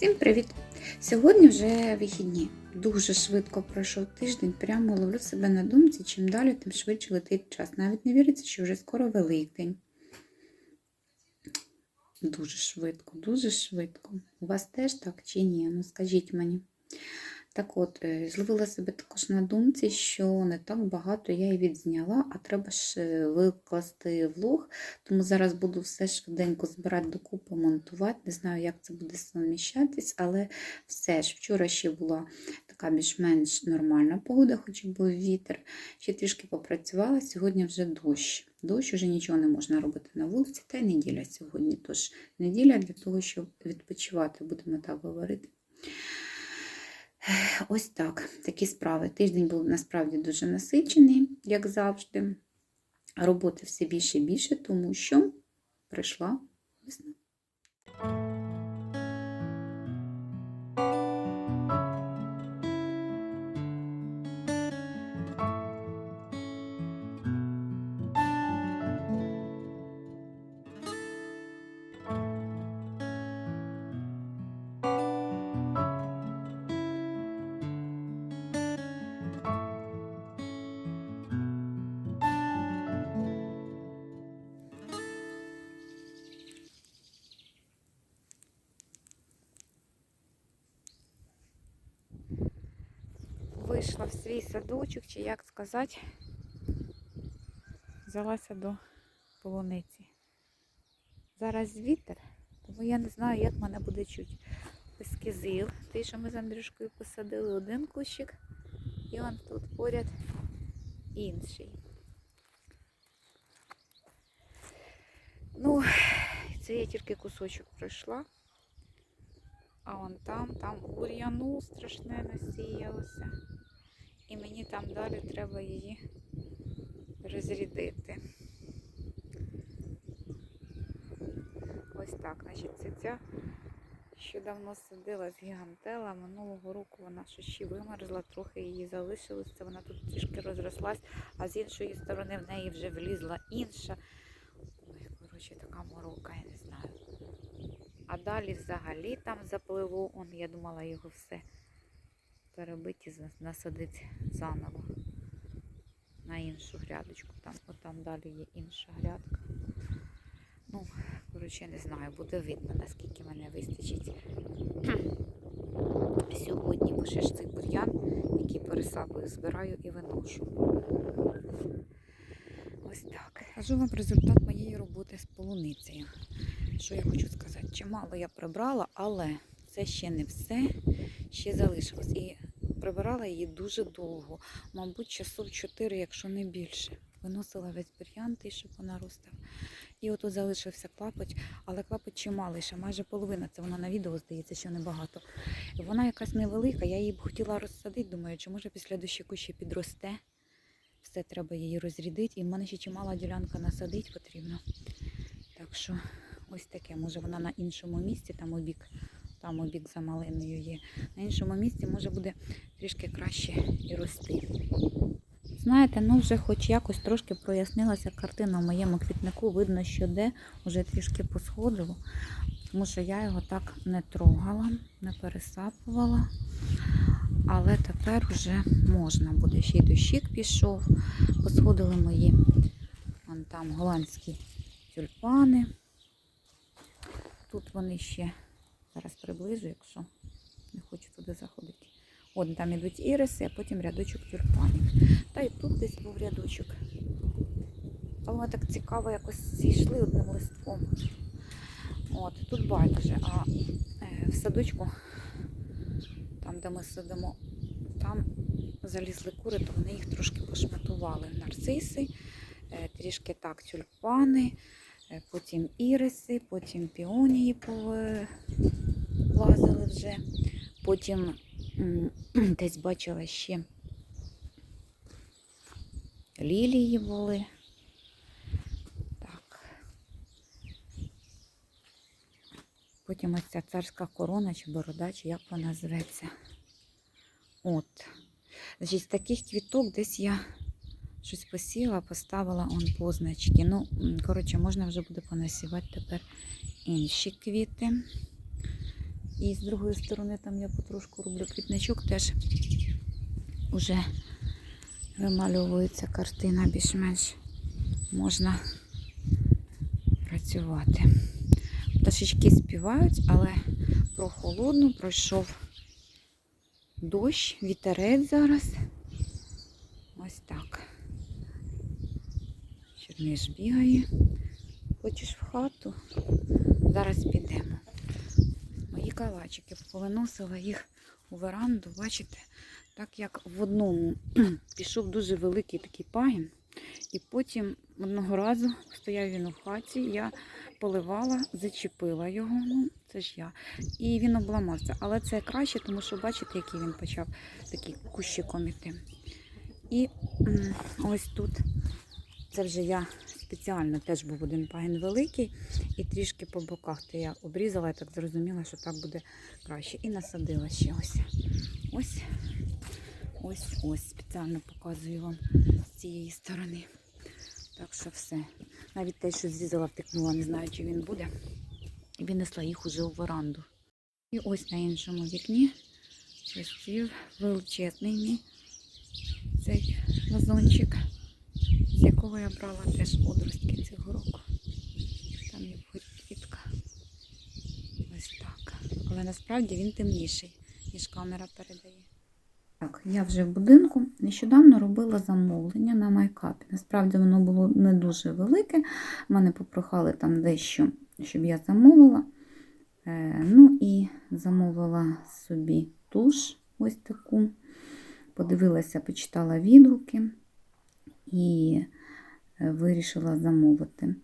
Всім привіт! Сьогодні вже вихідні. Дуже швидко пройшов тиждень, прямо ловлю себе на думці, чим далі, тим швидше летить час. Навіть не віриться, що вже скоро Великдень. Дуже швидко, дуже швидко. У вас теж так чи ні? Ну скажіть мені. Так от, е, зловила себе також на думці, що не так багато я і відзняла, а треба ж е, викласти влог, тому зараз буду все швиденько збирати докупи, монтувати. Не знаю, як це буде суміщатись, але все ж вчора ще була така більш-менш нормальна погода, хоч і був вітер. Ще трішки попрацювала, сьогодні вже дощ. Дощ уже нічого не можна робити на вулиці, та й неділя сьогодні. Тож неділя для того, щоб відпочивати, будемо так говорити. Ось так, такі справи. Тиждень був насправді дуже насичений, як завжди. Роботи все більше і більше, тому що прийшла весна. Вийшла в свій садочок, чи як сказати, взялася до полуниці. Зараз вітер, тому я не знаю, як мене буде чути. Ось кизил, той, що ми з Андрюшкою посадили один кущик, і он тут поряд інший. Ну, це я тільки кусочок пройшла. А вон там, там бур'яну страшне насіялося. І мені там далі треба її розрядити. Ось так, значить, це ця, що давно садила з гігантела. Минулого року вона що ще вимерзла, трохи її залишилося, вона тут трішки розрослась, а з іншої сторони в неї вже влізла інша. Ой, коротше, така морока, я не знаю. А далі взагалі там запливу, он, я думала його все перебити, і насадити заново на іншу грядочку. Там, от там далі є інша грядка. Ну, коротше, не знаю, буде видно, наскільки мене вистачить сьогодні, бо ще ж цей бур'ян, який пересапую, збираю і виношу. Ось так. Кажу вам результат моєї роботи з полуницею. Що я хочу сказати? Чимало я прибрала, але це ще не все, ще залишилось. І прибирала її дуже довго, мабуть, часов 4, якщо не більше. Виносила весь бур'ян, той, щоб вона ростав. І отут залишився клапоть, але клапоть чималий, ще майже половина. Це вона на відео здається, що небагато. Вона якась невелика, я її б хотіла розсадити, думаю, чи може після дощику ще підросте. Все треба її розрядити. І в мене ще чимала ділянка насадити потрібно. Так що ось таке. Може вона на іншому місці, там у бік, там у бік за малиною є. На іншому місці може буде трішки краще і рости. Знаєте, ну вже хоч якось трошки прояснилася картина в моєму квітнику. Видно, що де вже трішки посходило, тому що я його так не трогала, не пересапувала. Але тепер вже можна буде. Ще й дощик пішов. Посходили мої там голландські тюльпани. Тут вони ще, зараз приближу, якщо не хочу туди заходити. От там ідуть іриси, а потім рядочок тюльпанів. Та й тут десь був рядочок. А вони так цікаво якось зійшли одним листком. От, тут байдуже. А е, в садочку, там, де ми сидимо, там залізли кури, то вони їх трошки пошматували. Нарциси, е, трішки так тюльпани, е, потім іриси, потім піонії повлазили вже. Потім десь бачила ще лілії були. Так. Потім ось ця царська корона чи борода, чи як вона зветься. От. Значить, з таких квіток десь я щось посіла, поставила он позначки. Ну, коротше, можна вже буде понасівати тепер інші квіти. І з другої сторони там я потрошку роблю квітничок, теж вже вимальовується картина більш-менш можна працювати. Пташечки співають, але прохолодно пройшов дощ, вітерець зараз. Ось так. Черниш бігає. Хочеш в хату? Зараз підемо. Калачики повиносила їх у веранду, бачите, так як в одному пішов дуже великий такий пагін. І потім одного разу стояв він у хаті, я поливала, зачепила його, ну це ж я. І він обламався. Але це краще, тому що бачите, який він почав такий кущиком іти. І ось тут, це вже я спеціально теж був один пагін великий, і трішки по боках то я обрізала, я так зрозуміла, що так буде краще. І насадила ще ось. Ось, ось, ось. Спеціально показую вам з цієї сторони. Так що все. Навіть те, що зрізала, втикнула, не знаю, чи він буде. І віднесла їх уже у веранду. І ось на іншому вікні розцвів величезний мій цей вазончик, з якого я брала теж одростки цього року. Там є квітка. Ось так. Але насправді він темніший, ніж камера передає. Так, я вже в будинку нещодавно робила замовлення на майкапі. Насправді воно було не дуже велике. Мене попрохали там дещо, щоб я замовила. Е, ну і замовила собі туш ось таку. Подивилася, почитала відгуки і е, вирішила замовити.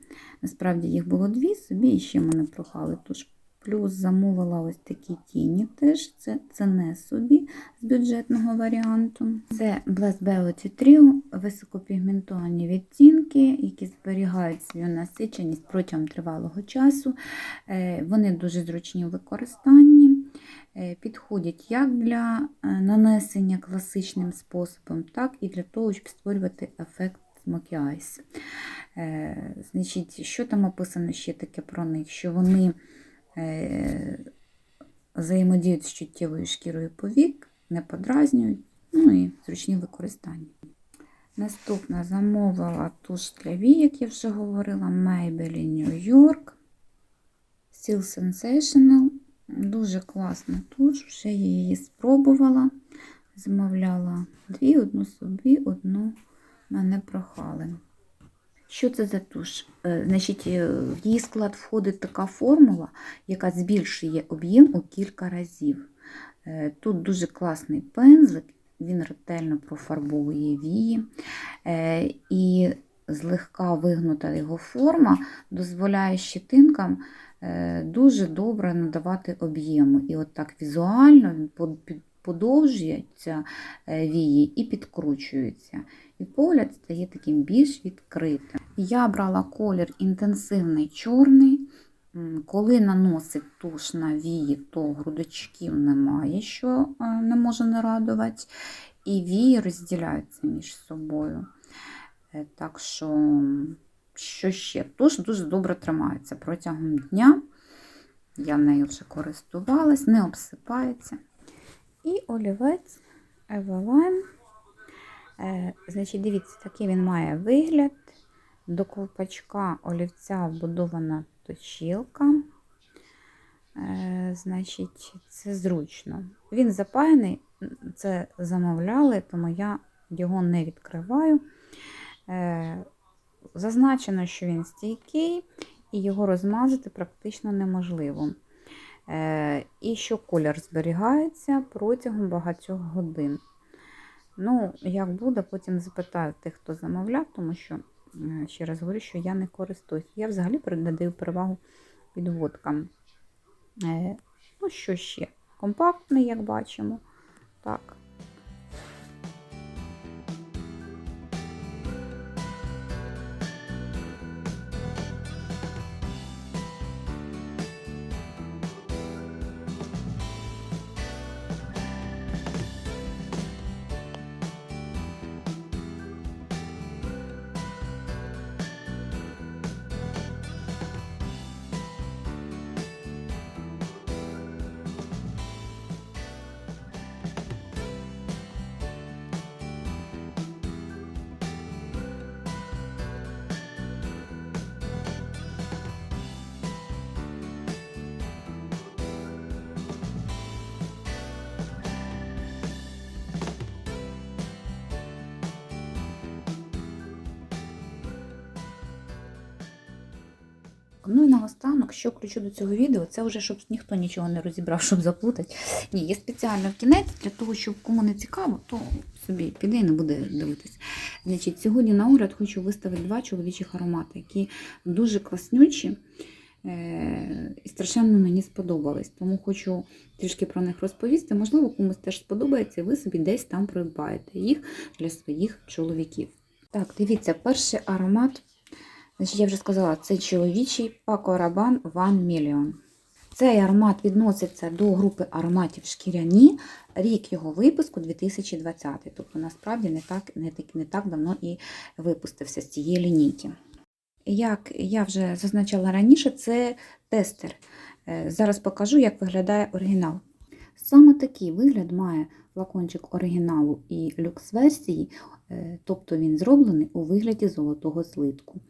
Насправді їх було дві, собі і ще мене прохали туш. Плюс замовила ось такі тіні теж. Це, це не собі з бюджетного варіанту. Це Blast Beauty Trio, високопігментовані відтінки, які зберігають свою насиченість протягом тривалого часу. Е, Вони дуже зручні у використанні. Е, Підходять як для е, нанесення класичним способом, так і для того, щоб створювати ефект Eyes. Е, Значить, що там описано ще таке про них? Що вони взаємодіють з чуттєвою шкірою повік, не подразнюють, ну і зручні в використанні. Наступна замовила туш для віяк, я вже говорила, Maybelline New York. Steel Sensational. Дуже класна туш, вже я її спробувала. Замовляла дві, одну собі, одну мене прохали. Що це за туш? Е, Значить, е, в її склад входить така формула, яка збільшує об'єм у кілька разів. Е, Тут дуже класний пензлик, він ретельно профарбовує вії, і злегка вигнута його форма дозволяє щетинкам дуже добре надавати об'єму. І от так візуально він подовжується е, вії і підкручується. І погляд стає таким більш відкритим. Я брала колір інтенсивний чорний. Коли наносить туш на вії, то грудочків немає, що е, не може не радувати. І вії розділяються між собою. Е, Так що, що ще? Туш дуже добре тримається протягом дня. Я нею вже користувалась, не обсипається. І олівець Eveline. Е, Значить, дивіться, такий він має вигляд. До ковпачка олівця вбудована точілка. Е, Значить, це зручно. Він запаяний, це замовляли, тому я його не відкриваю. Е, Зазначено, що він стійкий і його розмазати практично неможливо. Е, І що колір зберігається протягом багатьох годин. Ну, як буде, потім запитаю тих, хто замовляв, тому що, е, ще раз говорю, що я не користуюсь. Я взагалі надаю перевагу підводкам. Е, Ну, що ще? Компактний, як бачимо. Так. Ну і наостанок, що включу до цього відео, це вже щоб ніхто нічого не розібрав, щоб заплутати. Ні, є спеціально в кінець для того, щоб кому не цікаво, то собі піде і не буде дивитись. Значить, сьогодні на огляд хочу виставити два чоловічих аромати, які дуже класнючі е, і страшенно мені сподобались. Тому хочу трішки про них розповісти. Можливо, комусь теж сподобається, і ви собі десь там придбаєте їх для своїх чоловіків. Так, дивіться, перший аромат. Значить, я вже сказала, це чоловічий Paco Rabanne One Million. Цей аромат відноситься до групи ароматів шкіряні. Рік його випуску 2020. Тобто, насправді не так, не, не так давно і випустився з цієї лінійки. Як я вже зазначала раніше, це тестер. Е, Зараз покажу, як виглядає оригінал. Саме такий вигляд має флакончик оригіналу і люкс-версії, е, тобто він зроблений у вигляді золотого злитку.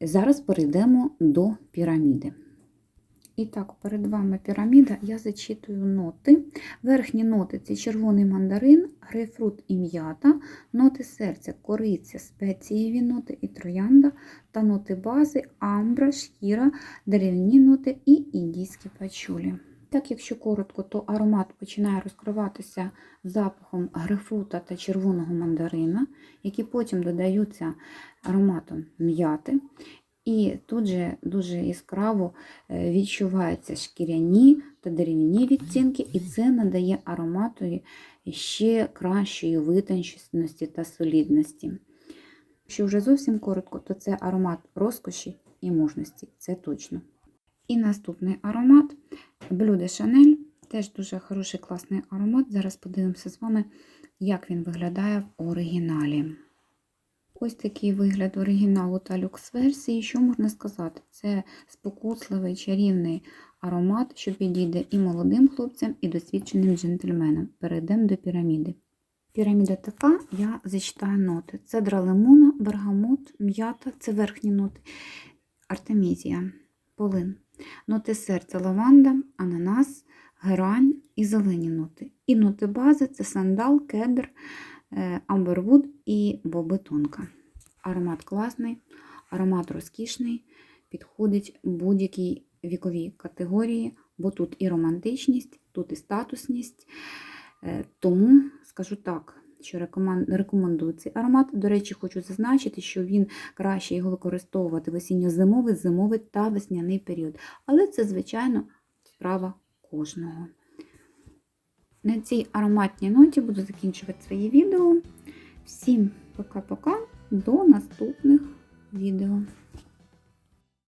Зараз перейдемо до піраміди. І так, перед вами піраміда, я зачитую ноти. Верхні ноти це червоний мандарин, грейпфрут і м'ята, ноти серця, кориця, спецієві ноти і троянда, та ноти бази, амбра, шкіра, деревні ноти і індійські пачулі. Так, якщо коротко, то аромат починає розкриватися запахом грейпфрута та червоного мандарина, які потім додаються ароматом м'яти. І тут же дуже яскраво е, відчуваються шкіряні та дерев'яні відтінки, і це надає ароматові ще кращої витонченості та солідності. Якщо вже зовсім коротко, то це аромат розкоші і мужності, це точно. І наступний аромат de Chanel. Теж дуже хороший класний аромат. Зараз подивимося з вами, як він виглядає в оригіналі. Ось такий вигляд оригіналу та люкс-версії. Що можна сказати? Це спокусливий чарівний аромат, що підійде і молодим хлопцям, і досвідченим джентльменам. Перейдемо до піраміди. Піраміда така, я зачитаю ноти. Цедра лимона, бергамот, м'ята це верхні ноти, артемізія, полин. Ноти серця лаванда, ананас, герань і зелені ноти. І ноти бази це сандал, кедр, е, амбервуд і бобетонка. Аромат класний, аромат розкішний, підходить будь-якій віковій категорії, бо тут і романтичність, тут і статусність. Е, Тому скажу так, що рекомендую цей аромат. До речі, хочу зазначити, що він краще його використовувати в осінньо-зимовий, зимовий та весняний період. Але це, звичайно, справа кожного. На цій ароматній ноті буду закінчувати своє відео. Всім пока-пока, до наступних відео.